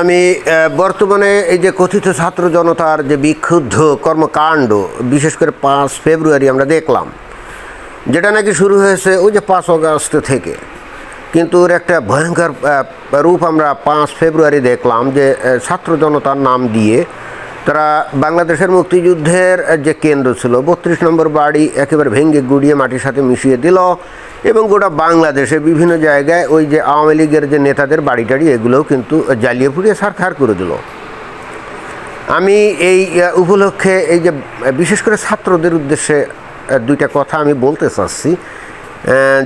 আমি বর্তমানে এই যে কথিত ছাত্র জনতার যে বিক্ষুব্ধ কর্মকাণ্ড, বিশেষ করে পাঁচ ফেব্রুয়ারি আমরা দেখলাম, যেটা নাকি শুরু হয়েছে ওই যে পাঁচ অগাস্ট থেকে। কিন্তু ওর একটা ভয়ঙ্কর রূপ আমরা পাঁচ ফেব্রুয়ারি দেখলাম যে ছাত্র জনতার নাম দিয়ে তারা বাংলাদেশের মুক্তিযুদ্ধের যে কেন্দ্র ছিল, বত্রিশ নম্বর বাড়ি একেবারে ভেঙে গুড়িয়ে মাটির সাথে মিশিয়ে দিল। এবং গোটা বাংলাদেশে বিভিন্ন জায়গায় ওই যে আওয়ামী লীগের যে নেতাদের বাড়ি টাড়ি এগুলোও কিন্তু জ্বালিয়ে পুড়িয়ে সারখার করে দিল। আমি এই উপলক্ষে এই যে বিশেষ করে ছাত্রদের উদ্দেশ্যে দুইটা কথা আমি বলতে চাচ্ছি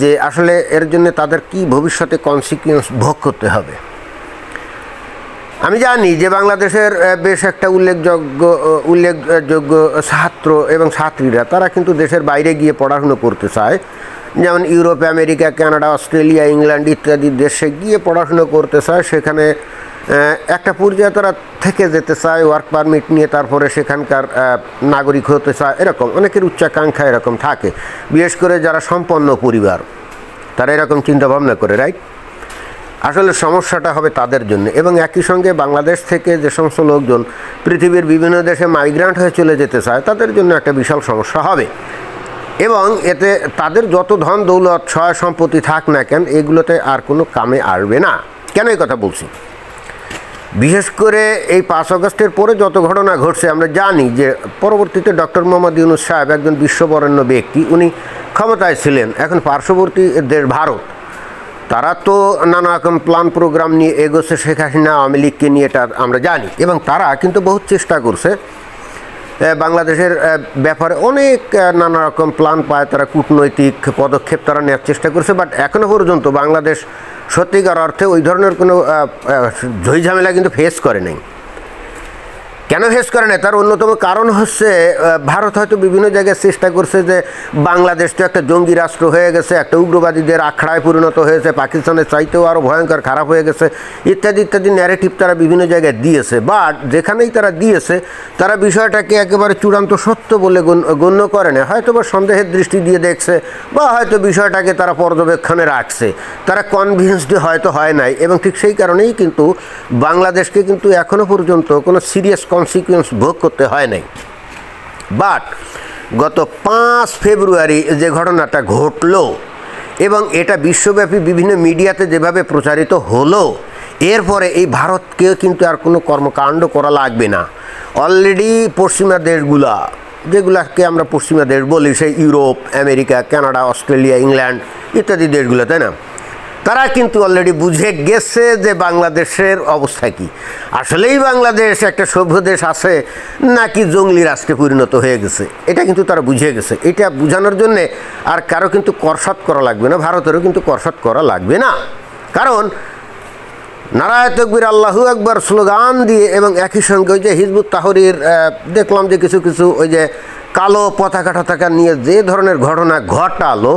যে আসলে এর জন্য তাদের কি ভবিষ্যতে কনসিকুয়েন্স ভোগ করতে হবে। আমি জানি যে বাংলাদেশের বেশ একটা উল্লেখযোগ্য উল্লেখযোগ্য ছাত্র এবং ছাত্রীরা, তারা কিন্তু দেশের বাইরে গিয়ে পড়াশুনো করতে চায়। যেমন Europe America, Canada, Australia, England ইত্যাদি দেশে গিয়ে পড়াশুনো করতে চায়। সেখানে একটা পর্যায়ে তারা থেকে যেতে চায় ওয়ার্ক পারমিট নিয়ে তারপরে সেখানকার নাগরিক হতে চায়, এরকম অনেকের উচ্চাকাঙ্ক্ষা এরকম থাকে। বিশেষ করে যারা সম্পন্ন পরিবার, তারা এরকম চিন্তাভাবনা করে রাইট আসলে সমস্যাটা হবে তাদের জন্য। এবং একই সঙ্গে বাংলাদেশ থেকে যে সমস্ত লোকজন পৃথিবীর বিভিন্ন দেশে মাইগ্রান্ট হয়ে চলে যেতে চায়, তাদের জন্য একটা বিশাল সমস্যা হবে। এবং এতে তাদের যত ধন, দৌলত, সহায় সম্পত্তি থাক না কেন, এগুলোতে আর কোনো কামে আসবে না। কেন এই কথা বলছি? বিশেষ করে এই পাঁচ অগস্টের পরে যত ঘটনা ঘটছে, আমরা জানি যে পরবর্তীতে ডক্টর মোহাম্মদ ইউনুস সাহেব একজন বিশ্ববরেণ্য ব্যক্তি, উনি ক্ষমতায় ছিলেন। এখন পার্শ্ববর্তী দেশ ভারত তারা তো নানা রকম প্ল্যান প্রোগ্রাম নিয়ে এগোচ্ছে, শেখ হাসিনা, আওয়ামী লীগকে নিয়ে এটা আমরা জানি। এবং তারা কিন্তু বহুত চেষ্টা করছে বাংলাদেশের ব্যাপারে অনেক নানা রকম প্ল্যান পায়, তারা কূটনৈতিক পদক্ষেপ তারা নেওয়ার চেষ্টা করছে বাট এখনও পর্যন্ত বাংলাদেশ সত্যিকার অর্থে ওই ধরনের কোনো ঝই ঝামেলা কিন্তু ফেস করে নাই। কেন ফেস করে না? তার অন্যতম কারণ হচ্ছে ভারত হয়তো বিভিন্ন জায়গায় চেষ্টা করছে যে বাংলাদেশ তো একটা জঙ্গি রাষ্ট্র হয়ে গেছে, একটা উগ্রবাদীদের আখড়ায় পরিণত হয়েছে, পাকিস্তানের চাইতেও আরও ভয়ঙ্কর খারাপ হয়ে গেছে, ইত্যাদি ইত্যাদি ন্যারেটিভ তারা বিভিন্ন জায়গায় দিয়েছে। বাট যেখানেই তারা দিয়েছে, তারা বিষয়টাকে একেবারে চূড়ান্ত সত্য বলে গণ- গণ্য করে না। হয়তো বা সন্দেহের দৃষ্টি দিয়ে দেখছে, বা হয়তো বিষয়টাকে তারা পর্যবেক্ষণে রাখছে। তারা কনভিন্সড হয়তো হয় নাই, এবং ঠিক সেই কারণেই কিন্তু বাংলাদেশকে কিন্তু এখনও পর্যন্ত কোনো সিরিয়াস কনসিকুয়েন্স ভোগ করতে হয় নাই। বাট গত পাঁচ ফেব্রুয়ারি যে ঘটনাটা ঘটলো এবং এটা বিশ্বব্যাপী বিভিন্ন মিডিয়াতে যেভাবে প্রচারিত হলো, এরপরে এই ভারতকেও কিন্তু আর কোনো কর্মকাণ্ড করা লাগবে না। অলরেডি পশ্চিমা দেশগুলা, যেগুলাকে আমরা পশ্চিমা দেশ বলি, সেই Europe, America, Canada, Australia, England ইত্যাদি দেশগুলো, তাই না? তারা কিন্তু অলরেডি বুঝে গেছে যে বাংলাদেশের অবস্থা কি। আসলেই বাংলাদেশ একটা সভ্য দেশ আছে, নাকি জঙ্গলি রাষ্ট্রে পরিণত হয়ে গেছে। এটা কিন্তু তারা বুঝে গেছে। এটা বোঝানোর জন্যে আর কারও কিন্তু করসাত করা লাগবে না, ভারতেরও কিন্তু করসাত করা লাগবে না। কারণ নারায় তকবির আল্লাহু একবার স্লোগান দিয়ে এবং একই সঙ্গে ওই যে হিজবুত তাহরির দেখলাম যে কিছু কিছু ওই যে কালো পতাকা টতাকা নিয়ে যে ধরনের ঘটনা ঘটালো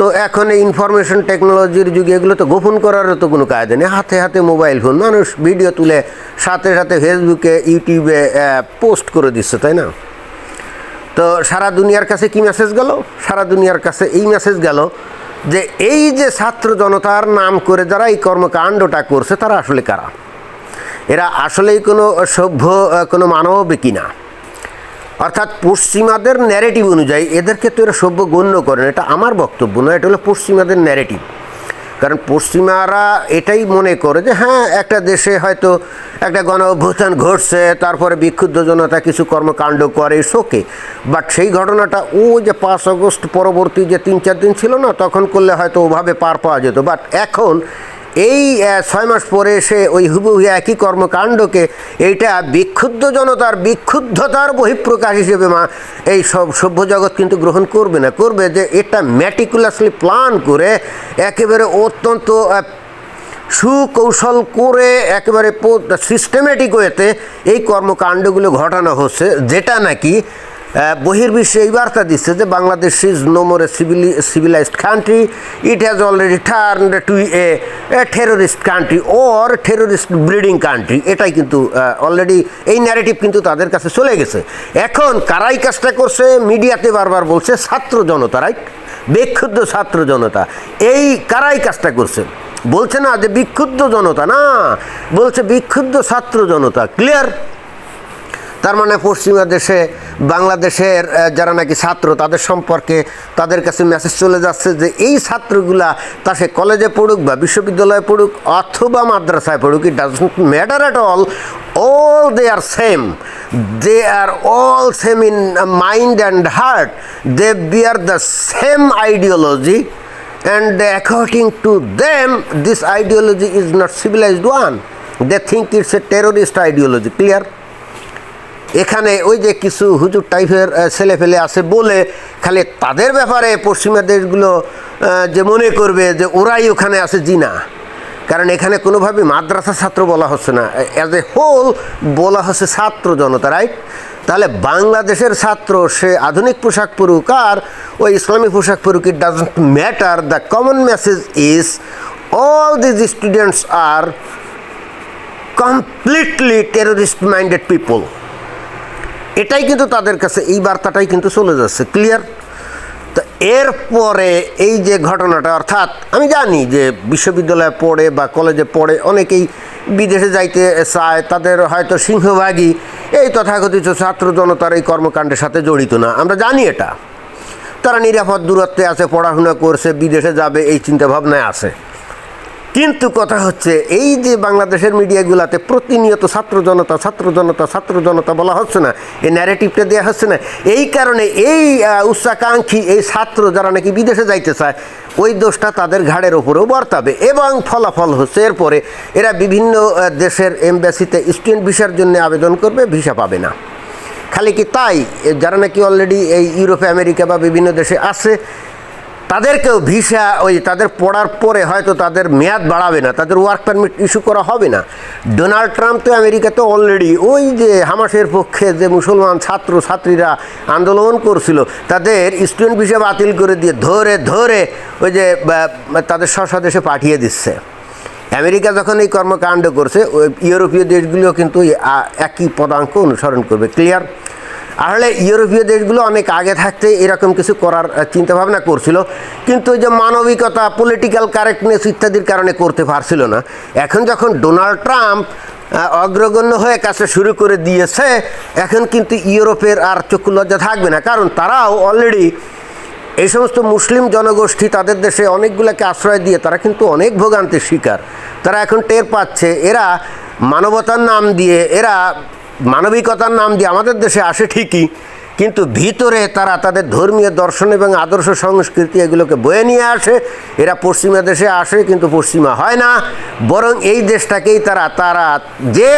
তো এখন এই ইনফরমেশন টেকনোলজির যুগে এগুলো তো গোপন করারও তো কোনো কায়দা নেই। হাতে হাতে মোবাইল ফোন মানুষ ভিডিও তুলে, সাথে সাথে ফেসবুকে ইউটিউবে পোস্ট করে দিচ্ছে, তাই না? তো সারা দুনিয়ার কাছে কি মেসেজ গেল? সারা দুনিয়ার কাছে এই মেসেজ গেল যে এই যে ছাত্র জনতার নাম করে যারা এই কর্মকাণ্ডটা করছে, তারা আসলে কারা? এরা আসলেই কোনো সভ্য কোনো মানব কিনা অর্থাৎ পশ্চিমাদের ন্যারেটিভ অনুযায়ী এদেরকে তো এরা সভ্য গণ্য করেন এটা আমার বক্তব্য নয়, এটা হলো পশ্চিমাদের ন্যারেটিভ কারণ পশ্চিমারা এটাই মনে করে যে হ্যাঁ একটা দেশে হয়তো একটা গণ অভ্যুত্থান ঘটছে, তারপরে বিক্ষুব্ধ জনতা কিছু কর্মকাণ্ড করে শোকে বাট সেই ঘটনাটা, ও যে পাঁচ আগস্ট পরবর্তী যে তিন চার দিন ছিল না, তখন করলে হয়তো ওভাবে পার পাওয়া যেত। বাট এখন এই ছয় মাস পরে এসে ওই হুবহু একই কর্মকাণ্ডকে এইটা বিক্ষুব্ধ জনতার বিক্ষুব্ধতার বহিঃপ্রকাশ হিসেবে মা, এই সব সভ্য জগৎ কিন্তু গ্রহণ করবে না। করবে যে এটা ম্যাটিকুলাসলি প্ল্যান করে একেবারে অত্যন্ত সুকৌশল করে একেবারে সিস্টেমেটিক ওয়েতে এই কর্মকাণ্ডগুলো ঘটানো হচ্ছে। যেটা নাকি বহির্বিশ্বে এই বার্তা দিচ্ছে যে Bangladesh is no more a civil civilised country it has already turn to a terrorist country or terrorist breeding country এটাই কিন্তু অলরেডি এই ন্যারেটিভ কিন্তু তাদের কাছে চলে গেছে। এখন কারাই কাজটা করছে, মিডিয়াতে বারবার বলছে ছাত্র জনতা রাইট বিক্ষুব্ধ ছাত্র জনতা। এই কারাই কাজটা করছে। বলছে না যে বিক্ষুব্ধ জনতা না, বলছে বিক্ষুব্ধ ছাত্র জনতা। ক্লিয়ার তার মানে পশ্চিমা দেশে বাংলাদেশের যারা নাকি ছাত্র, তাদের সম্পর্কে তাদের কাছে মেসেজ চলে যাচ্ছে যে এই ছাত্রগুলা তা সে কলেজে পড়ুক বা বিশ্ববিদ্যালয়ে পড়ুক অথবা মাদ্রাসায় পড়ুক it doesn't matter at all all they are same they are all same in mind and heart they bear the same ideology and according to them this ideology is not civilized one they think it's a terrorist ideology clear? এখানে ওই যে কিছু হুজুর টাইপের ছেলে ফেলে আছে বলে খালি তাদের ব্যাপারে পশ্চিমা দেশগুলো যে মনে করবে যে ওরাই ওখানে আছে জিনা। কারণ এখানে কোনোভাবে মাদ্রাসা ছাত্র বলা হচ্ছে না। অ্যাজ এ হোল বলা হচ্ছে ছাত্র জনতা রাইট তাহলে বাংলাদেশের ছাত্র সে আধুনিক পোশাক পরুক আর ওই ইসলামী পোশাক পরুক it doesn't matter the common message is all these students are completely terrorist minded people এটাই কিন্তু তাদের কাছে, এই বার্তাটাই কিন্তু চলে যাচ্ছে ক্লিয়ার তো এরপরে এই যে ঘটনাটা, অর্থাৎ আমি জানি যে বিশ্ববিদ্যালয়ে পড়ে বা কলেজে পড়ে অনেকেই বিদেশে যাইতে চায়, তাদের হয়তো সিংহভাগই এই তথাকথিত ছাত্র জনতার এই কর্মকাণ্ডের সাথে জড়িত না। আমরা জানি এটা। তারা নিরাপদ দূরত্বে আছে, পড়াশোনা করছে, বিদেশে যাবে, এই চিন্তাভাবনায় আছে। কিন্তু কথা হচ্ছে, এই যে বাংলাদেশের মিডিয়াগুলোতে প্রতিনিয়ত ছাত্র জনতা ছাত্র জনতা ছাত্র জনতা বলা হচ্ছে না, এই ন্যারেটিভটা দেওয়া হচ্ছে না, এই কারণে এই উচ্চাকাঙ্ক্ষী এই ছাত্র যারা নাকি বিদেশে যাইতে চায়, ওই দোষটা তাদের ঘাড়ের ওপরেও বর্তাবে এবং ফলাফল হচ্ছে এরপরে এরা বিভিন্ন দেশের এমবাসিতে স্টুডেন্ট ভিসার জন্য আবেদন করবে ভিসা পাবে না। খালি কি তাই যারা নাকি অলরেডি এই ইউরোপে আমেরিকা বা বিভিন্ন দেশে আছে তাদেরকেও ভিসা ওই তাদের পড়ার পরে হয়তো তাদের মেয়াদ বাড়াবে না, তাদের ওয়ার্ক পারমিট ইস্যু করা হবে না। ডোনাল্ড ট্রাম্প তো আমেরিকাতে অলরেডি ওই যে হামাসের পক্ষে যে মুসলমান ছাত্র ছাত্রীরা আন্দোলন করছিল, তাদের স্টুডেন্ট ভিসা বাতিল করে দিয়ে ধরে ধরে ওই যে তাদের স্ব দেশে পাঠিয়ে দিচ্ছে। আমেরিকা যখন এই কর্মকাণ্ড করছে ইউরোপীয় দেশগুলিও কিন্তু একই পদাঙ্ক অনুসরণ করবে। ক্লিয়ার আসলে ইউরোপীয় দেশগুলো অনেক আগে থাকতে এরকম কিছু করার আহ, চিন্তাভাবনা করছিল। কিন্তু যে মানবিকতা পলিটিক্যাল কারেক্টনেস ইত্যাদির কারণে করতে পারছিল না। এখন যখন ডোনাল্ড ট্রাম্প অগ্রগণ্য হয়ে কাছে শুরু করে দিয়েছে এখন কিন্তু ইউরোপের আর চক্ষু লজ্জা থাকবে না। কারণ তারাও অলরেডি এই সমস্ত মুসলিম জনগোষ্ঠী তাদের দেশে অনেকগুলোকে আশ্রয় দিয়ে তারা কিন্তু অনেক ভোগান্তির শিকার। তারা এখন টের পাচ্ছে এরা মানবতার নাম দিয়ে এরা মানবিকতার নাম দিয়ে আমাদের দেশে আসে ঠিকই কিন্তু ভিতরে তারা তাদের ধর্মীয় দর্শন এবং আদর্শ সংস্কৃতি এগুলোকে বয়ে নিয়ে আসে। এরা পশ্চিমা দেশে আসে কিন্তু পশ্চিমা হয় না। বরং এই দেশটাকেই তারা তারা যে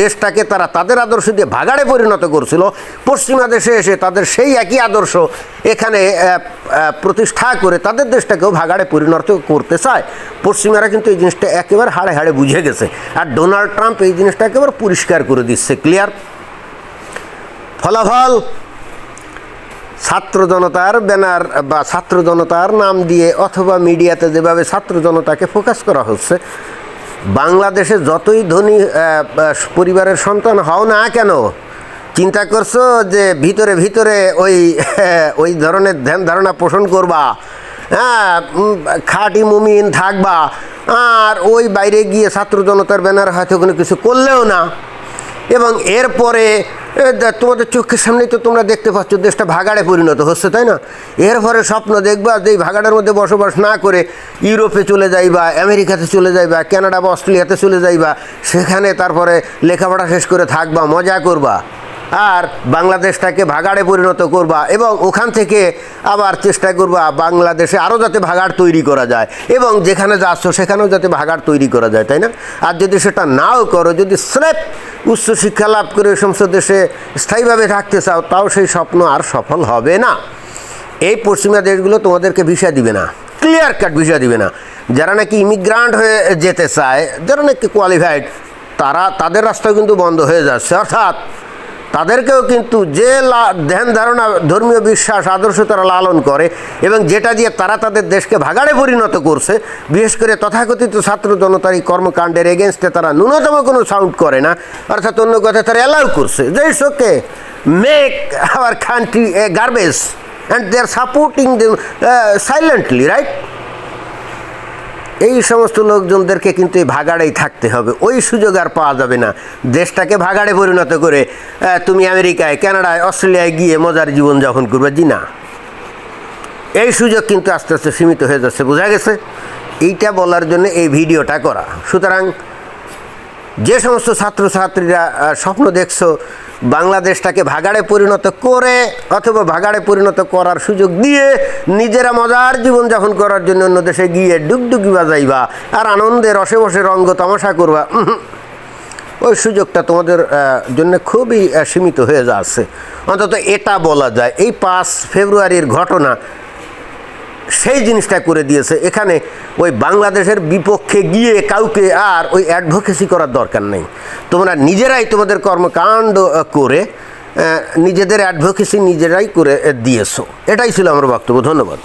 দেশটাকে তারা তাদের আদর্শ দিয়ে ভাগাড়ে পরিণত করছিল, পশ্চিমা দেশে এসে তাদের সেই একই আদর্শ এখানে প্রতিষ্ঠা করে তাদের দেশটাকেও ভাগাড়ে পরিণত করতে চায়। পশ্চিমারা কিন্তু এই জিনিসটা একেবারে হাড়ে হাড়ে বুঝে গেছে। আর ডোনাল্ড ট্রাম্প এই জিনিসটা একেবারে পরিষ্কার করে দিচ্ছে, ক্লিয়ার। ফলাফল ছাত্র জনতার ব্যানার বা ছাত্র জনতার নাম দিয়ে অথবা মিডিয়াতে যেভাবে ছাত্র জনতাকে ফোকাস করা হচ্ছে, বাংলাদেশে যতই ধনী পরিবারের সন্তান হও না কেন, চিন্তা করছ যে ভিতরে ভিতরে ওই ওই ধরনের ধ্যান ধারণা পোষণ করবা হ্যাঁ খাঁটি মুমিন থাকবা, আর ওই বাইরে গিয়ে ছাত্র জনতার ব্যানার হয়তো কোনো কিছু করলেও না। এবং এরপরে তোমাদের চোখের সামনেই তো তোমরা দেখতে পাচ্ছ, দেশটা ভাগাড়ে পরিণত হচ্ছে, তাই না? এরপরে স্বপ্ন দেখবা যে এই ভাগাড়ের মধ্যে বসবাস না করে ইউরোপে চলে যাইবা, আমেরিকাতে চলে যাইবা, কানাডা বা অস্ট্রেলিয়াতে চলে যাইবা, সেখানে তারপরে লেখাপড়া শেষ করে থাকবা, মজা করবা। আর বাংলাদেশটাকে ভাগাড়ে পরিণত করবা এবং ওখান থেকে আবার চেষ্টা করবা বাংলাদেশে আরও যাতে ভাগাড় তৈরি করা যায় এবং যেখানে যাচ্ছ সেখানেও যাতে ভাগাড় তৈরি করা যায়, তাই না? আর যদি সেটা নাও করো, যদি স্রেফ উচ্চশিক্ষা লাভ করে সমস্ত দেশে স্থায়ীভাবে থাকতে চাও, তাও সেই স্বপ্ন আর সফল হবে না। এই পশ্চিমা দেশগুলো তোমাদেরকে ভিসা দিবে না ক্লিয়ার কাট ভিসা দিবে না। যারা নাকি ইমিগ্রান্ট হয়ে যেতে চায়, যারা নাকি কোয়ালিফাইড তারা, তাদের রাস্তা কিন্তু বন্ধ হয়ে যাচ্ছে, অর্থাৎ তাদেরকেও কিন্তু যে ধ্যান ধারণা, ধর্মীয় বিশ্বাস, আদর্শ তারা লালন করে এবং যেটা দিয়ে তারা তাদের দেশকে ভাগাড়ে পরিণত করছে, বিশেষ করে তথাকথিত ছাত্র জনতার এই কর্মকাণ্ডের এগেনস্টে তারা ন্যূনতম কোনো সাউন্ড করে না, অর্থাৎ অন্য কথা তারা অ্যালাউ করছে। যে ওকে make our country a garbage and they are supporting them silently right এই সমস্ত লোকজনদেরকে কিন্তু এই ভাগাড়েই থাকতে হবে। ওই সুযোগ আর পাওয়া যাবে না। দেশটাকে ভাগাড়ে পরিণত করে তুমি আমেরিকায়, কানাডায়, অস্ট্রেলিয়ায় গিয়ে মজার জীবনযাপন করবে। জি না। এই সুযোগ কিন্তু আস্তে আস্তে সীমিত হয়ে যাচ্ছে, বোঝা গেছে? এইটা বলার জন্য এই ভিডিওটা করা। সুতরাং যে সমস্ত ছাত্রছাত্রীরা স্বপ্ন দেখছ বাংলাদেশটাকে ভাগাড়ে পরিণত করে অথবা ভাগাড়ে পরিণত করার সুযোগ দিয়ে নিজেরা মজার জীবনযাপন করার জন্য অন্য দেশে গিয়ে ডুগডুগি বাজাইবা আর আনন্দে রসে বসে রঙ্গ তামাশা করবা। ওই সুযোগটা তোমাদের জন্য খুবই সীমিত হয়ে যাচ্ছে। অন্তত এটা বলা যায়। এই পাঁচ ফেব্রুয়ারির ঘটনা সেই জিনিসটা করে দিয়েছে। এখানে ওই বাংলাদেশের বিপক্ষে গিয়ে কাউকে আর ওই অ্যাডভোকেসি করার দরকার নেই। তোমরা নিজেরাই তোমাদের কর্মকাণ্ড করে নিজেদের অ্যাডভোকেসি নিজেরাই করে দিয়েছ। এটাই ছিল আমার বক্তব্য। ধন্যবাদ।